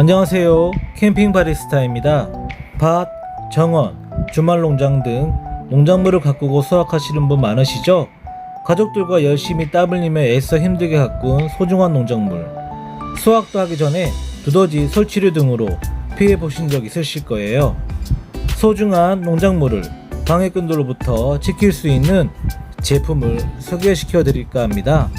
안녕하세요. 캠핑 바리스타입니다. 밭, 정원, 주말 농장 등 농작물을 가꾸고 수확하시는 분 많으시죠? 가족들과 열심히 땀 흘리며 애써 힘들게 가꾼 소중한 농작물. 수확도 하기 전에 두더지, 설치류 등으로 피해 보신 적 있으실 거예요. 소중한 농작물을 방해꾼들로부터 지킬 수 있는 제품을 소개시켜 드릴까 합니다.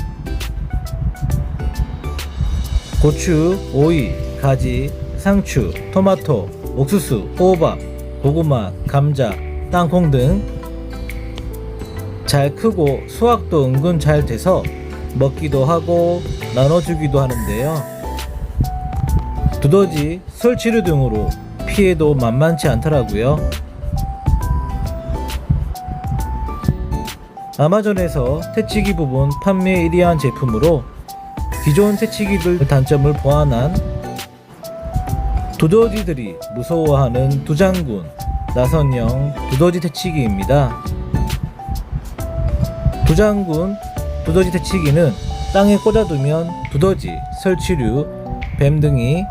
고추, 오이, 가지, 상추, 토마토, 옥수수, 호박, 고구마, 감자, 땅콩 등 잘 크고 수확도 은근 잘 돼서 먹기도 하고 나눠주기도 하는데요. 두더지, 설치류 등으로 피해도 만만치 않더라고요. 아마존에서 퇴치기 부분 판매 1위한 제품으로 기존 퇴치기들 단점을 보완한 두더지들이 무서워하는 두장군 나선형 두더지 퇴치기입니다. 두장군 두더지 퇴치기는 땅에 꽂아두면 두더지, 설치류, 뱀 등이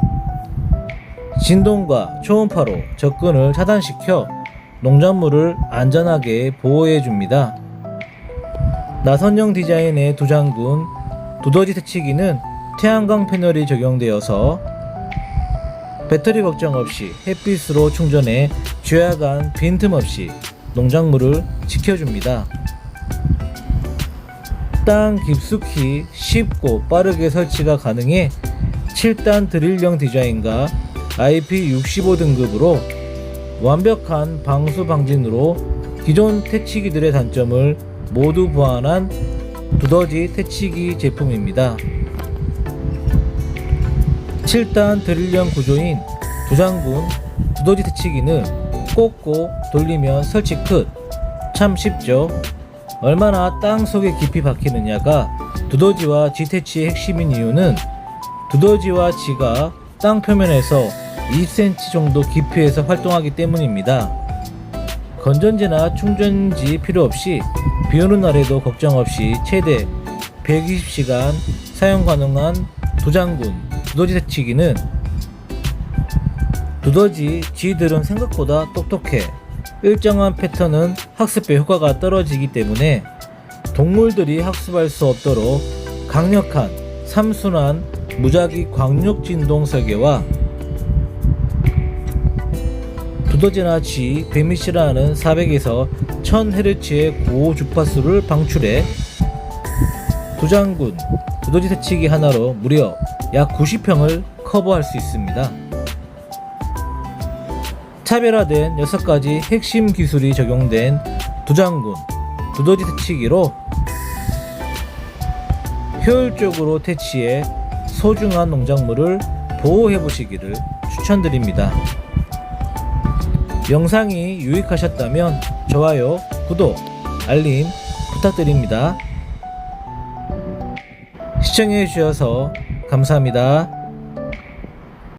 진동과 초음파로 접근을 차단시켜 농작물을 안전하게 보호해 줍니다. 나선형 디자인의 두장군 두더지 퇴치기는 태양광 패널이 적용되어서 배터리 걱정 없이 햇빛으로 충전해 쥐야간 빈틈없이 농작물을 지켜줍니다. 땅 깊숙이 쉽고 빠르게 설치가 가능해 7단 드릴형 디자인과 IP65 등급으로 완벽한 방수 방진으로 기존 퇴치기들의 단점을 모두 보완한 두더지 퇴치기 제품입니다. 7단 드릴형 구조인 두장군 두더지 퇴치기는 꽂고 돌리면 설치 끝. 참 쉽죠? 얼마나 땅 속에 깊이 박히느냐가 두더지와 쥐 퇴치의 핵심인 이유는 두더지와 쥐가 땅 표면에서 2cm 정도 깊이에서 활동하기 때문입니다. 건전지나 충전지 필요 없이 비 오는 날에도 걱정 없이 최대 120시간 사용 가능한 두장군 두더지 퇴치기는 두더지 쥐들은 생각보다 똑똑해. 일정한 패턴은 학습에 효과가 떨어지기 때문에 동물들이 학습할 수 없도록 강력한 삼순환 무작위 광력 진동 설계와 두더지나 쥐, 싫어하는 400에서 1000Hz의 고주파수를 방출해 두장군 두더지 퇴치기 하나로 무려 약 90평을 커버할 수 있습니다. 차별화된 6가지 핵심 기술이 적용된 두장군 두더지 퇴치기로 효율적으로 퇴치해 소중한 농작물을 보호해 보시기를 추천드립니다. 영상이 유익하셨다면 좋아요, 구독, 알림 부탁드립니다. 시청해 주셔서 감사합니다.